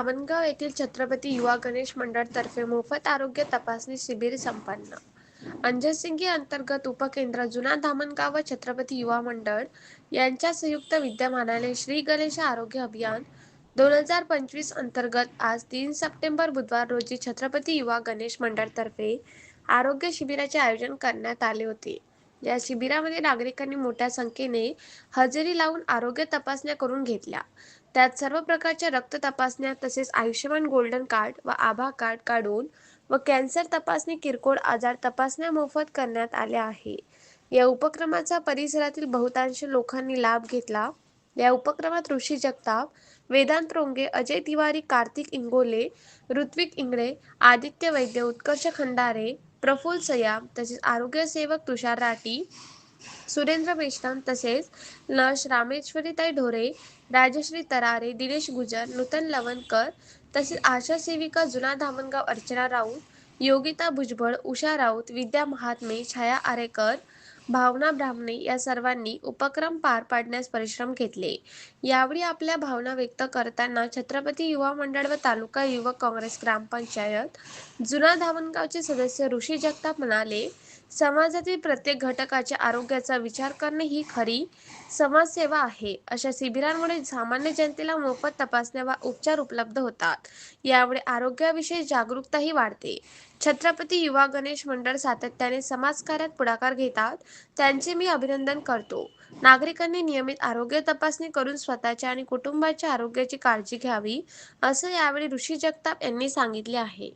धामणगाव येथील छत्रपती युवा गणेश मंडळ तर्फे मोफत आरोग्य तपासणी शिबिर संपन्न. अंजसिंगी अंतर्गत उपकेंद्र जुना धामणगाव व छत्रपती युवा मंडळ यांच्या संयुक्त विद्यमानाने श्री गणेश आरोग्य अभियान दोन हजार पंचवीस अंतर्गत आज तीन सप्टेंबर बुधवार रोजी छत्रपती युवा गणेश मंडळ तर्फे आरोग्य शिबिराचे आयोजन करण्यात आले होते. या शिबिरामध्ये नागरिकांनी मोठ्या संख्येने हजेरी लावून आरोग्य तपासण्या करून घेतल्या. त्यात सर्व प्रकारच्या रक्त तपासण्या तसेच आयुष्यमान गोल्डन कार्ड व आभा कार्ड काढून व कॅन्सर तपासणी किरकोळ आजार तपासण्या मोफत करण्यात आल्या आहे. या उपक्रमाचा परिसरातील बहुतांश लोकांनी लाभ घेतला. या उपक्रमात ऋषी जगताप वेदांत रोंगे अजय तिवारी कार्तिक इंगोले ऋत्विक इंगळे आदित्य वैद्य उत्कर्ष खंडारे प्रफुल्ल सयाम तसेच आरोग्यसेवक तुषार राठी सुरेंद्र मेश्राम तसेच नश रामेश्वरीताई ढोरे राजश्री तरारे दिनेश गुजर नूतन लवणकर तसेच आशा सेविका जुना धामणगाव अर्चना राऊत योगिता भुजबळ उषा राऊत विद्या महात्मे छाया आरेकर भावना ब्राह्मणे या सर्वांनी उपक्रम पार पाडण्यास परिश्रम घेतले. यावेळी आपल्या भावना व्यक्त करताना छत्रपती युवा मंडळ व तालुका युवक काँग्रेस ग्रामपंचायत जुना धावणगावचे सदस्य ऋषी जगताप म्हणाले समाजातील प्रत्येक घटकाच्या आरोग्याचा विचार करणे ही खरी समाजसेवा आहे. अशा शिबिरांमुळे सामान्य जनतेला मोफत तपासण्या व उपचार उपलब्ध होतात. यामुळे आरोग्याविषयी जागरूकताही वाढते. छत्रपती युवा गणेश मंडळ सातत्याने समाजकार्यात पुढाकार घेतात त्यांचे मी अभिनंदन करतो. नागरिकांनी नियमित आरोग्य तपासणी करून स्वतःच्या आणि कुटुंबाच्या आरोग्याची काळजी घ्यावी असं यावेळी ऋषी जगताप यांनी सांगितले आहे.